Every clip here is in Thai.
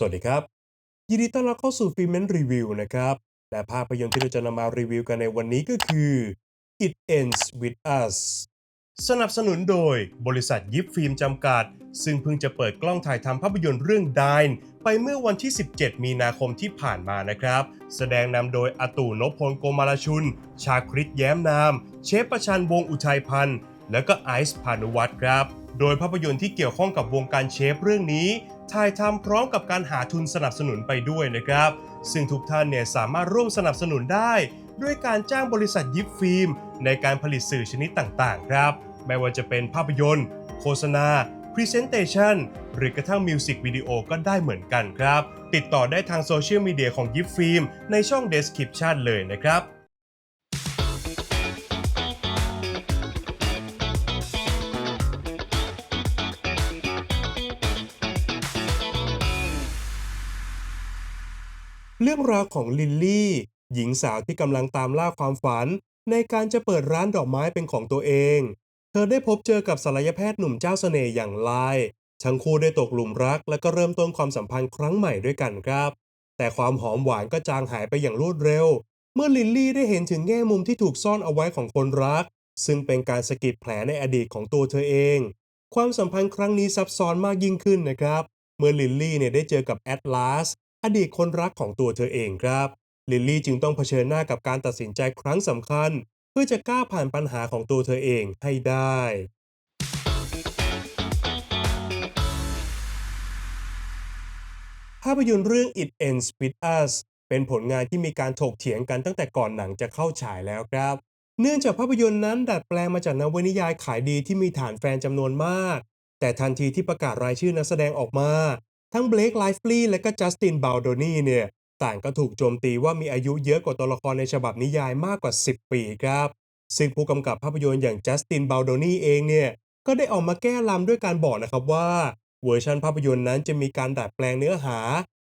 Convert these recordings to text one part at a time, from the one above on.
สวัสดีครับ ยินดีต้อนรับเข้าสู่ฟิเมนรีวิวนะครับ และภาพยนตร์ที่เราจะนำมารีวิวกันในวันนี้ก็คือ It Ends with Us สนับสนุนโดยบริษัทยิปฟิล์มจำกัด ซึ่งเพิ่งจะเปิดกล้องถ่ายทำภาพยนตร์เรื่อง Dine ไปเมื่อวันที่ 17 มีนาคมที่ผ่านมานะครับ แสดงนำโดยอาตู่นพพลโกมาลชุน ชาคริตแย้มนาม เชฟประชันวงอุทัยพันธ์ แล้วก็ไอซ์พานุวัตรครับ โดยภาพยนตร์ที่เกี่ยวข้องกับวงการเชฟเรื่องนี้ถ่ายทำพร้อมกับการหาทุนสนับสนุนไปด้วยนะครับ ซึ่งทุกท่านเนี่ยสามารถร่วมสนับสนุนได้ ด้วยการจ้างบริษัทยิปฟิล์ม ในการผลิตสื่อชนิดต่างๆ ครับ ไม่ว่าจะเป็นภาพยนตร์ โฆษณา Presentation หรือกระทั่งมิวสิกวิดีโอก็ได้เหมือนกันครับ ติดต่อได้ทางโซเชียลมีเดียของยิปฟิล์มในช่อง Description เลยนะครับ เรื่องราวของลิลลี่ หญิงสาวที่กำลังตามล่าความฝัน ในการจะเปิดร้านดอกไม้เป็นของตัวเอง เธอได้พบเจอกับศัลยแพทย์หนุ่มเจ้าเสน่ห์อย่างไลทั้งคู่ได้ตกหลุมรักและก็เริ่มต้นความสัมพันธ์ครั้งใหม่ด้วยกันครับ แต่ความหอมหวานก็จางหายไปอย่างรวดเร็ว เมื่อลิลลี่ได้เห็นถึงแง่มุมที่ถูกซ่อนเอาไว้ของคนรัก ซึ่งเป็นการสะกิดแผลในอดีตของตัวเธอเอง ความสัมพันธ์ครั้งนี้ซับซ้อนมากยิ่งขึ้นนะครับ เมื่อลิลลี่เนี่ยได้เจอกับแอตลาส อดีตคนรักของตัวเธอเองครับ ลิลลี่จึงต้องเผชิญหน้ากับการตัดสินใจครั้งสำคัญ เพื่อจะก้าวผ่านปัญหาของตัวเธอเองให้ได้ภาพยนตร์เรื่อง It Ends with Us เป็นผลงานที่มีการถกเถียงกันตั้งแต่ก่อนหนังจะเข้าฉายแล้วครับ เนื่องจากภาพยนตร์นั้นดัดแปลงมาจากนวนิยายขายดีที่มีฐานแฟนจำนวนมาก แต่ทันทีที่ประกาศรายชื่อนักแสดงออกมา ทั้งเบลคไลฟ์ลีและก็จัสตินบาลโดนีเนี่ยต่างก็ถูกโจมตีว่ามีอายุเยอะกว่าตัวละครในฉบับนิยายมากกว่า 10 ปีครับ ซึ่งผู้กำกับภาพยนตร์อย่างจัสตินบาลโดนีเองเนี่ยก็ได้ออกมาแก้ลำด้วยการบอกนะครับว่าเวอร์ชันภาพยนตร์นั้นจะมีการดัดแปลงเนื้อหา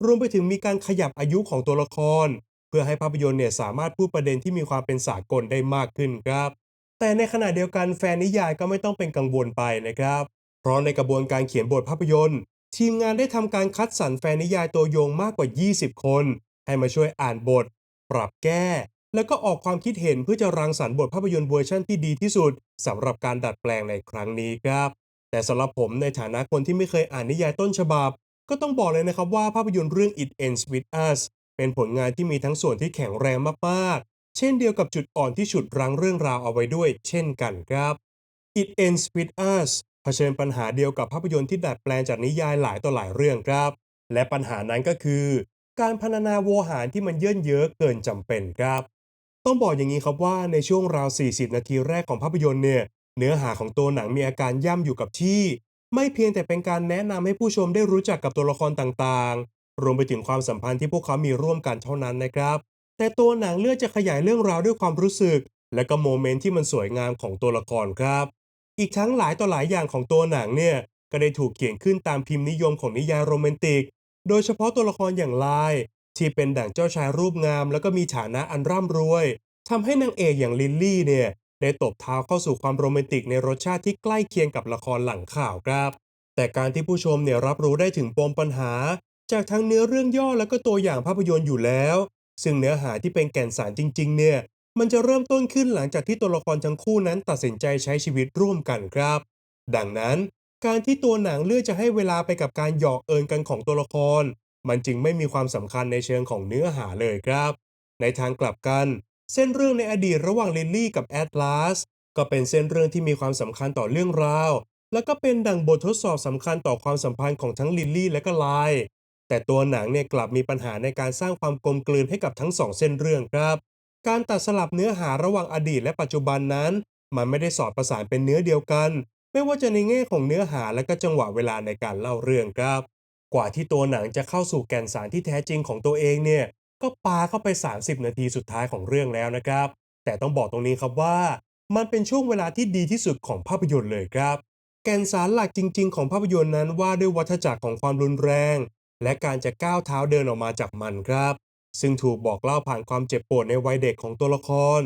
รวมไปถึงมีการขยับอายุของตัวละคร เพื่อให้ภาพยนตร์เนี่ยสามารถพูดประเด็นที่มีความเป็นสากลได้มากขึ้นครับ แต่ในขณะเดียวกันแฟนนิยายก็ไม่ต้องเป็นกังวลไปนะครับ เพราะในกระบวนการเขียนบทภาพยนตร์ ทีมงานได้ทำการคัดสรรแฟนนิยายตัวยงมากกว่า 20 คน ให้มาช่วยอ่านบท ปรับแก้ แล้วก็ออกความคิดเห็นเพื่อจะรังสรรค์บทภาพยนตร์เวอร์ชันที่ดีที่สุดสำหรับการดัดแปลงในครั้งนี้ครับ แต่สำหรับผมในฐานะคนที่ไม่เคยอ่านนิยายต้นฉบับ ก็ต้องบอกเลยนะครับว่าภาพยนตร์เรื่อง It Ends with Us เป็นผลงานที่มีทั้งส่วนที่แข็งแรงมากๆ เช่นเดียวกับจุดอ่อนที่ฉุดรั้งเรื่องราวเอาไว้ด้วย เช่นกันครับ It Ends with Us เผชิญปัญหาเดียวกับภาพยนตร์ที่ดัดแปลงจากนิยายหลายต่อหลายเรื่องครับ และปัญหานั้นก็คือ การพรรณนาโวหารที่มันเยินเยอะเกินจำเป็นครับ ต้องบอกอย่างนี้ครับว่าในช่วงราว 40 นาทีแรกของภาพยนตร์เนี่ยเนื้อหาของตัวหนังมีอาการย่ำอยู่กับที่ ไม่เพียงแต่เป็นการแนะนำให้ผู้ชมได้รู้จักกับตัวละครต่างๆ รวมไปถึงความสัมพันธ์ที่พวกเขามีร่วมกันเท่านั้นนะครับ แต่ตัวหนังเลือกจะขยายเรื่องราวด้วยความรู้สึก และก็โมเมนต์ที่มันสวยงามของตัวละครครับ อีกทั้งหลายต่อหลายอย่างของตัวหนังเนี่ยก็ได้ถูกเขียนขึ้นตามพิมพ์นิยมของนิยายโรแมนติก โดยเฉพาะตัวละครอย่างไลาย ที่เป็นดั่งเจ้าชายรูปงาม แล้วก็มีฐานะอันร่ำรวยทำให้นางเอกอย่างลิลลี่เนี่ยได้ตบเท้าเข้าสู่ความโรแมนติกในรสชาติที่ใกล้เคียงกับละครหลังข่าวครับ แต่การที่ผู้ชมเนี่ยรับรู้ได้ถึงปมปัญหา จากทั้งเนื้อเรื่องย่อแล้วก็ตัวอย่างภาพยนตร์อยู่แล้ว ซึ่งเนื้อหาที่เป็นแก่นสารจริง ๆ เนี่ย มันจะเริ่มต้นขึ้นหลังจากที่ตัวละครทั้งคู่นั้นตัดสินใจใช้ชีวิตร่วมกันครับ ดังนั้น การที่ตัวหนังเลือกจะให้เวลาไปกับการหยอกเอินกันของตัวละคร มันจึงไม่มีความสำคัญในเชิงของเนื้อหาเลยครับ ในทางกลับกัน เส้นเรื่องในอดีตระหว่างลิลลี่กับแอตลาสก็เป็นเส้นเรื่องที่มีความสำคัญต่อเรื่องราว และก็เป็นดั่งบททดสอบสำคัญต่อความสัมพันธ์ของทั้งลิลลี่และก็ไลน์แต่ตัวหนังเนี่ยกลับมีปัญหาในการสร้างความกลมกลืนให้กับทั้งสองเส้นเรื่องครับ การตัดสลับเนื้อหาระหว่างอดีตและปัจจุบันนั้น มันไม่ได้สอดประสานเป็นเนื้อเดียวกัน ไม่ว่าจะในแง่ของเนื้อหาและก็จังหวะเวลาในการเล่าเรื่องครับ กว่าที่ตัวหนังจะเข้าสู่แก่นสารที่แท้จริงของตัวเองเนี่ย ก็ปาเข้าไป 30 นาทีสุดท้ายของเรื่องแล้วนะครับ แต่ต้องบอกตรงนี้ครับว่า มันเป็นช่วงเวลาที่ดีที่สุดของภาพยนตร์เลยครับ แก่นสารหลักจริง ๆ ของภาพยนตร์นั้นว่าด้วยวัฏจักรของความรุนแรง และการจะก้าวเท้าเดินออกมาจากมันครับ ซึ่งถูกบอกเล่าผ่านความเจ็บปวดในวัยเด็กของตัวละคร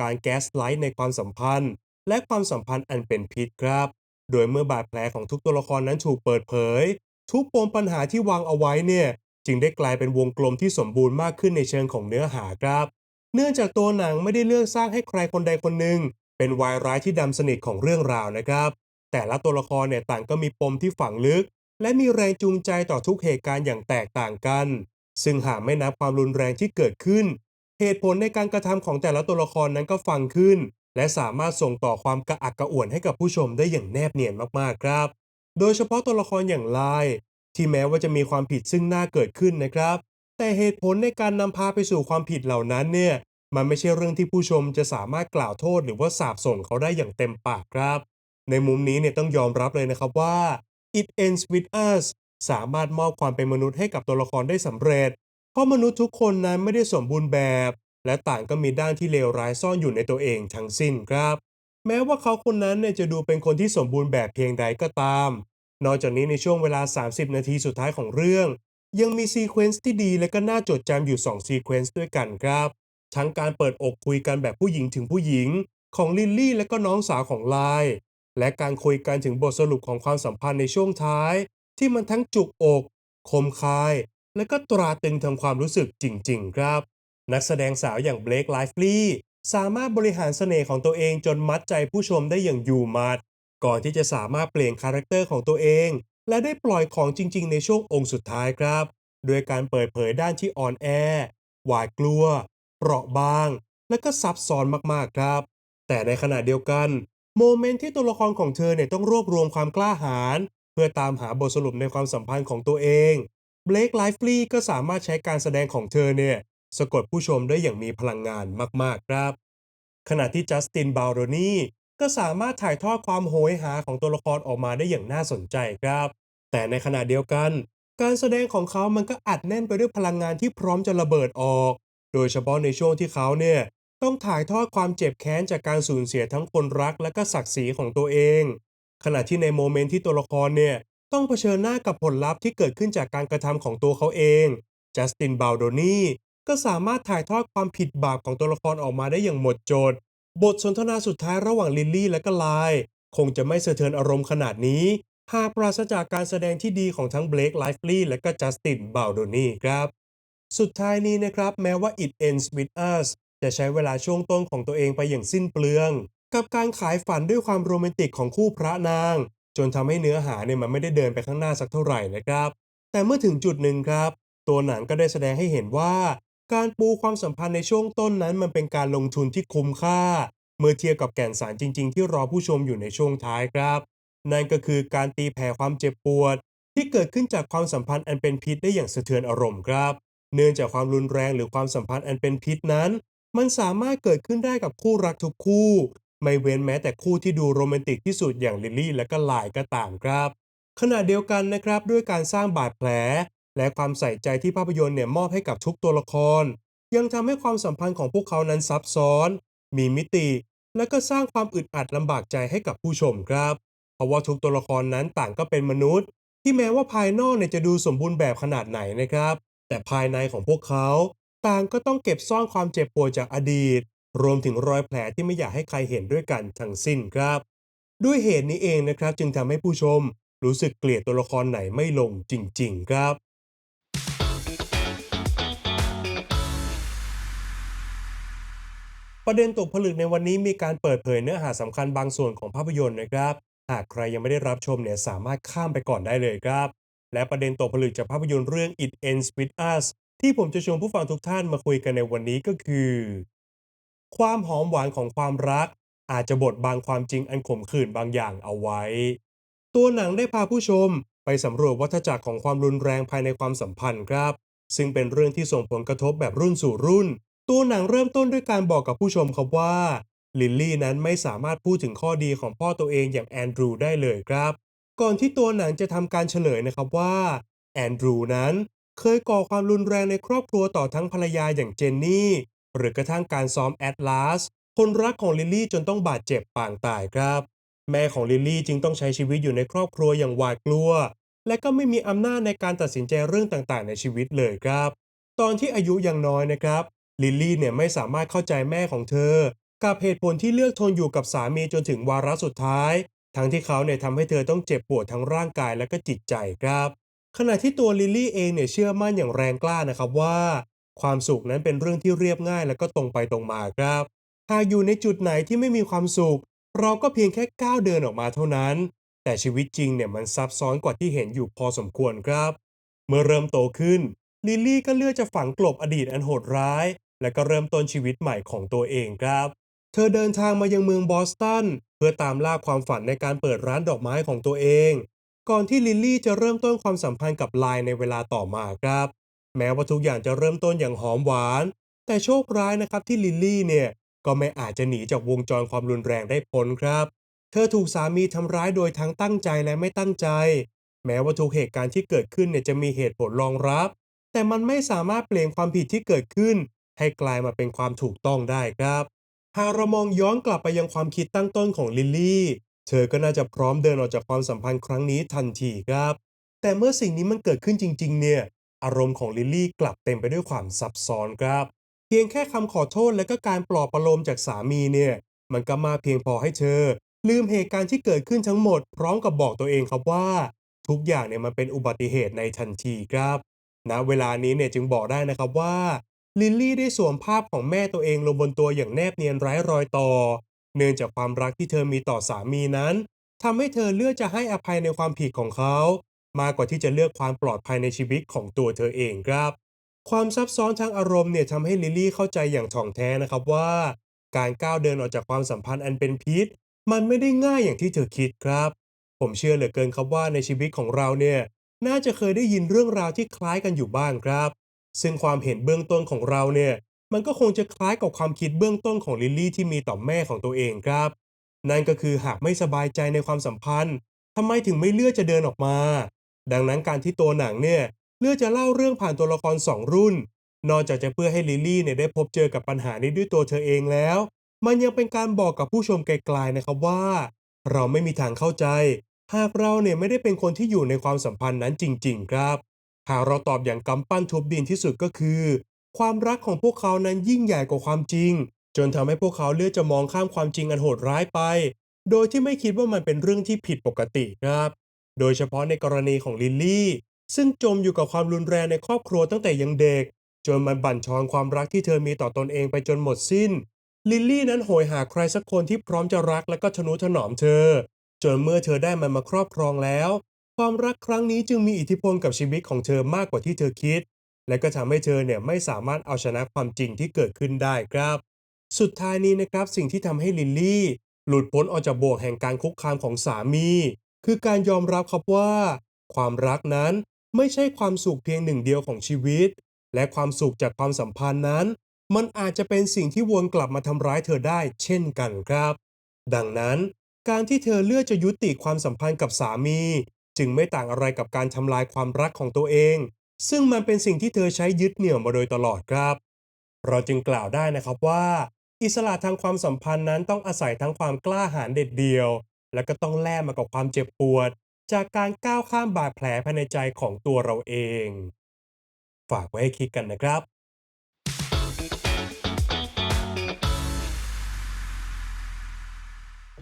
การแก๊สไลท์ในความสัมพันธ์ และความสัมพันธ์อันเป็นพิษครับ โดยเมื่อบาดแผลของทุกตัวละครนั้นถูกเปิดเผย ทุกปมปัญหาที่วางเอาไว้เนี่ยจึงได้กลายเป็นวงกลมที่สมบูรณ์มากขึ้นในเชิงของเนื้อหาครับ เนื่องจากตัวหนังไม่ได้เลือกสร้างให้ใครคนใดคนหนึ่ง เป็นวายร้ายที่ดำสนิทของเรื่องราวนะครับ แต่ละตัวละครเนี่ยต่างก็มีปมที่ฝังลึก และมีแรงจูงใจต่อทุกเหตุการณ์อย่างแตกต่างกัน ซึ่งหากไม่นับความรุนแรงที่เกิดขึ้น เหตุผลในการกระทำของแต่ละตัวละครนั้นก็ฟังขึ้น และสามารถส่งต่อความกระอักกระอ่วนให้กับผู้ชมได้อย่างแนบเนียนมากๆครับ โดยเฉพาะตัวละครอย่างไลน์ที่แม้ว่าจะมีความผิดซึ่งหน้าเกิดขึ้นนะครับ แต่เหตุผลในการนำพาไปสู่ความผิดเหล่านั้นเนี่ย มันไม่ใช่เรื่องที่ผู้ชมจะสามารถกล่าวโทษหรือว่าสาบส่งเขาได้อย่างเต็มปากครับ ในมุมนี้เนี่ยต้องยอมรับเลยนะครับว่า It Ends With Us สามารถมอบความเป็นมนุษย์ให้กับตัวละครได้สำเร็จ เพราะมนุษย์ทุกคนนั้นไม่ได้สมบูรณ์แบบ และต่างก็มีด้านที่เลวร้ายซ่อนอยู่ในตัวเองทั้งสิ้นครับ แม้ว่าเขาคนนั้นเนี่ยจะดูเป็นคนที่สมบูรณ์แบบเพียงใดก็ตาม นอกจากนี้ในช่วงเวลา 30 นาทีสุดท้ายของเรื่องยังมีซีเควนซ์ที่ดีและก็น่าจดจำอยู่ 2 ซีเควนซ์ด้วยกันครับ ทั้งการเปิดอกคุยกันแบบผู้หญิงถึงผู้หญิง ของลิลลี่และก็น้องสาวของไลและการคุยกันถึงบทสรุปของความสัมพันธ์ในช่วงท้าย ที่มันทั้งจุกอกคมคาย และก็ตราตรึงทางความรู้สึกจริง ๆ ครับ นักแสดงสาวอย่างเบลคไลฟ์ลีย์สามารถบริหารเสน่ห์ของตัวเองจนมัดใจผู้ชมได้อย่างอยู่มัด ก่อนที่จะสามารถเปลี่ยนคาแรคเตอร์ของตัวเอง และได้ปล่อยของจริง ๆ ในช่วงองค์สุดท้ายครับโดยการเปิดเผยด้านที่อ่อนแอ หวาดกลัว เปราะบาง และก็ซับซ้อนมากๆครับ แต่ในขณะเดียวกัน โมเมนต์ที่ตัวละครของเธอเนี่ยต้องรวบรวมความกล้าหาญ เพื่อตามหาบทสรุปในความสัมพันธ์ของตัวเองเบลคไลฟ์ลีก็สามารถใช้การแสดงของเธอเนี่ยสะกดผู้ชมได้อย่างมีพลังงานมากๆครับ ขณะที่จัสตินบาโรนีก็สามารถถ่ายทอดความโหยหาของตัวละครออกมาได้อย่างน่าสนใจครับ แต่ในขณะเดียวกัน การแสดงของเขามันก็อัดแน่นไปด้วยพลังงานที่พร้อมจะระเบิดออก โดยเฉพาะในช่วงที่เขาเนี่ยต้องถ่ายทอดความเจ็บแค้นจากการสูญเสียทั้งคนรักและก็ศักดิ์ศรีของตัวเอง ขณะที่ในโมเมนต์ที่ตัวละครเนี่ยต้องเผชิญหน้ากับผลลัพธ์ที่เกิดขึ้นจากการกระทำของตัวเขาเองจัสตินบาโดนีก็สามารถถ่ายทอดความผิดบาปของตัวละครออกมาได้อย่างหมดจด บทสนทนาสุดท้ายระหว่างลิลลี่และก็ไลน์คงจะไม่สะเทือนอารมณ์ขนาดนี้ หากปราศจากการแสดงที่ดีของทั้งเบลคไลฟ์ลีย์และก็จัสตินบาโดนีครับ สุดท้ายนี้นะครับ แม้ว่า It Ends With Us จะใช้เวลาช่วงต้นของตัวเองไปอย่างสิ้นเปลือง กับการขายฝันด้วยความโรแมนติกของคู่พระนาง จนทำให้เนื้อหาเนี่ยมันไม่ได้เดินไปข้างหน้าสักเท่าไหร่นะครับ แต่เมื่อถึงจุดหนึ่งครับ ตัวหนังก็ได้แสดงให้เห็นว่า การปูความสัมพันธ์ในช่วงต้นนั้นมันเป็นการลงทุนที่คุ้มค่า เมื่อเทียบกับแก่นสารจริง ๆ ที่รอผู้ชมอยู่ในช่วงท้ายครับ นั่นก็คือการตีแผ่ความเจ็บปวด ที่เกิดขึ้นจากความสัมพันธ์อันเป็นพิษได้อย่างสะเทือนอารมณ์ครับ เนื่องจากความรุนแรงหรือความสัมพันธ์อันเป็นพิษนั้น มันสามารถเกิดขึ้นได้กับคู่รักทุกคู่ ไม่เว้นแม้แต่คู่ที่ดูโรแมนติกที่สุดอย่างลิลลี่และก็ลน์ก็ตามครับ ขณะเดียวกันนะครับด้วยการสร้างบาดแผล และความใส่ใจที่ภาพยนตร์เนี่ยมอบให้กับทุกตัวละคร ยังทำให้ความสัมพันธ์ของพวกเขานั้นซับซ้อน มีมิติ และก็สร้างความอึดอัดลำบากใจให้กับผู้ชมครับ เพราะว่าทุกตัวละครนั้นต่างก็เป็นมนุษย์ ที่แม้ว่าภายนอกเนี่ยจะดูสมบูรณ์แบบขนาดไหนนะครับ แต่ภายในของพวกเขา ต่างก็ต้องเก็บซ่อนความเจ็บปวดจากอดีต รวมถึงรอยแผลที่ไม่อยากให้ใครเห็นด้วยกันทั้งสิ้นครับ ด้วยเหตุนี้เองนะครับ จึงทำให้ผู้ชมรู้สึกเกลียดตัวละครไหนไม่ลงจริง ๆ ครับประเด็นตกผลึกในวันนี้มีการเปิดเผยเนื้อหาสำคัญบางส่วนของภาพยนตร์นะครับ หากใครยังไม่ได้รับชมเนี่ยสามารถข้ามไปก่อนได้เลยครับ และประเด็นตกผลึกจากภาพยนตร์เรื่อง It Ends With Us ที่ผมจะชวนผู้ฟังทุกท่านมาคุยกันในวันนี้ก็คือ ความหอมหวานของความรัก อาจจะบดบังความจริงอันขมขื่นบางอย่างเอาไว้ ตัวหนังได้พาผู้ชมไปสำรวจวัฏจักรของความรุนแรงภายในความสัมพันธ์ครับ ซึ่งเป็นเรื่องที่ส่งผลกระทบแบบรุ่นสู่รุ่น ตัวหนังเริ่มต้นด้วยการบอกกับผู้ชมครับว่าลิลลี่นั้นไม่สามารถพูดถึงข้อดีของพ่อตัวเองอย่างแอนดรูได้เลยครับ ก่อนที่ตัวหนังจะทำการเฉลยนะครับว่าแอนดรูนั้นเคยก่อความรุนแรงในครอบครัวต่อทั้งภรรยาอย่างเจนนี่ หรือกระทั่งการซ้อมแอตลาสคนรักของลิลลี่จนต้องบาดเจ็บปางตายครับ แม่ของลิลลี่จึงต้องใช้ชีวิตอยู่ในครอบครัวอย่างหวาดกลัว และก็ไม่มีอำนาจในการตัดสินใจเรื่องต่างๆ ในชีวิตเลยครับ ตอนที่อายุยังน้อยนะครับลิลลี่เนี่ยไม่สามารถเข้าใจแม่ของเธอ กับเหตุผลที่เลือกทนอยู่กับสามีจนถึงวาระสุดท้าย ทั้งที่เขาเนี่ยทำให้เธอต้องเจ็บปวดทั้งร่างกายและก็จิตใจครับ ขณะที่ตัวลิลลี่เองเนี่ยเชื่อมั่นอย่างแรงกล้านะครับว่า ความสุขนั้นเป็นเรื่องที่เรียบง่ายและก็ตรงไปตรงมาครับ หากอยู่ในจุดไหนที่ไม่มีความสุข เราก็เพียงแค่ก้าวเดินออกมาเท่านั้น แต่ชีวิตจริงเนี่ยมันซับซ้อนกว่าที่เห็นอยู่พอสมควรครับ เมื่อเริ่มโตขึ้นลิลลี่ก็เลือกจะฝังกลบอดีตอันโหดร้าย และก็เริ่มต้นชีวิตใหม่ของตัวเองครับ เธอเดินทางมายังเมืองบอสตันเพื่อตามล่าความฝันในการเปิดร้านดอกไม้ของตัวเอง ก่อนที่ลิลลี่จะเริ่มต้นความสัมพันธ์กับไลน์ในเวลาต่อมาครับ แม้ว่าทุกอย่างจะเริ่มต้นอย่างหอมหวาน แต่โชคร้ายนะครับที่ลิลลี่เนี่ยก็ไม่อาจจะหนีจากวงจรความรุนแรงได้พ้นครับ เธอถูกสามีทำร้ายโดยทั้งตั้งใจและไม่ตั้งใจ แม้ว่าทุกเหตุการณ์ที่เกิดขึ้นเนี่ยจะมีเหตุผลรองรับ แต่มันไม่สามารถเปลี่ยนความผิดที่เกิดขึ้น ให้กลายมาเป็นความถูกต้องได้ครับ หากเรามองย้อนกลับไปยังความคิดตั้งต้นของลิลลี่ เธอก็น่าจะพร้อมเดินออกจากความสัมพันธ์ครั้งนี้ทันทีครับ แต่เมื่อสิ่งนี้มันเกิดขึ้นจริง ๆ เนี่ย อารมณ์ของลิลลี่กลับเต็มไปด้วยความซับซ้อนครับ เพียงแค่คำขอโทษและก็การปลอบประโลมจากสามีเนี่ย มันก็มาเพียงพอให้เธอ ลืมเหตุการณ์ที่เกิดขึ้นทั้งหมด พร้อมกับบอกตัวเองครับว่า ทุกอย่างเนี่ยมันเป็นอุบัติเหตุในทันทีครับณเวลานี้เนี่ยจึงบอกได้นะครับว่าลิลลี่ได้สวมภาพของแม่ตัวเองลงบนตัวอย่างแนบเนียนไร้รอยต่อ เนื่องจากความรักที่เธอมีต่อสามีนั้นทำให้เธอเลือกจะให้อภัยในความผิดของเขา มากกว่าที่จะเลือกความปลอดภัยในชีวิตของตัวเธอเองครับ ความซับซ้อนทางอารมณ์เนี่ยทำให้ลิลลี่เข้าใจอย่างถ่องแท้นะครับว่า การก้าวเดินออกจากความสัมพันธ์อันเป็นพิษ มันไม่ได้ง่ายอย่างที่เธอคิดครับ ผมเชื่อเหลือเกินครับว่าในชีวิตของเราเนี่ยน่าจะเคยได้ยินเรื่องราวที่คล้ายกันอยู่บ้างครับ ซึ่งความเห็นเบื้องต้นของเราเนี่ยมันก็คงจะคล้ายกับความคิดเบื้องต้นของลิลลี่ที่มีต่อแม่ของตัวเองครับ นั่นก็คือหากไม่สบายใจในความสัมพันธ์ทำไมถึงไม่เลือกจะเดินออกมา ดังนั้นการที่ตัวหนังเนี่ยเลือกจะเล่าเรื่องผ่านตัวละครสองรุ่น นอกจากจะเพื่อให้ลิลลี่เนี่ยได้พบเจอกับปัญหานี้ด้วยตัวเธอเองแล้ว มันยังเป็นการบอกกับผู้ชมไกลๆนะครับว่า เราไม่มีทางเข้าใจ หากเราเนี่ยไม่ได้เป็นคนที่อยู่ในความสัมพันธ์นั้นจริง ๆ ครับ หากเราตอบอย่างกำปั้นทุบดินที่สุดก็คือ ความรักของพวกเขานั้นยิ่งใหญ่กว่าความจริง จนทำให้พวกเขาเลือกจะมองข้ามความจริงอันโหดร้ายไป โดยที่ไม่คิดว่ามันเป็นเรื่องที่ผิดปกติครับ โดยเฉพาะในกรณีของลิลลี่ ซึ่งจมอยู่กับความรุนแรงในครอบครัวตั้งแต่ยังเด็ก จนมันบั่นทอนความรักที่เธอมีต่อตอนเองไปจนหมดสิ้น ลิลลี่นั้นโหยหาใครสักคนที่พร้อมจะรักและก็ทนุถนอมเธอ จนเมื่อเธอได้มันมาครอบครองแล้ว ความรักครั้งนี้จึงมีอิทธิพลกับชีวิตของเธอมากกว่าที่เธอคิด และก็ทำให้เธอเนี่ยไม่สามารถเอาชนะความจริงที่เกิดขึ้นได้ครับ สุดท้ายนี้นะครับสิ่งที่ทำให้ลิลลี่หลุดพ้นออกจากบ่วงแห่งการคุกคามของสามี คือการยอมรับครับว่า ความรักนั้นไม่ใช่ความสุขเพียงหนึ่งเดียวของชีวิต และความสุขจากความสัมพันธ์นั้น มันอาจจะเป็นสิ่งที่วนกลับมาทำร้ายเธอได้เช่นกันครับ ดังนั้น การที่เธอเลือกจะยุติความสัมพันธ์กับสามี จึงไม่ต่างอะไรกับการทำลายความรักของตัวเอง ซึ่งมันเป็นสิ่งที่เธอใช้ยึดเหนี่ยวมาโดยตลอดครับ เราจึงกล่าวได้นะครับว่า อิสระทางความสัมพันธ์นั้นต้องอาศัยทั้งความกล้าหาญเด็ดเดี่ยว และก็ต้องแลกมากับความเจ็บปวด จากการก้าวข้ามบาดแผลภายในใจของตัวเราเอง ฝากไว้ให้คิดกันนะครับ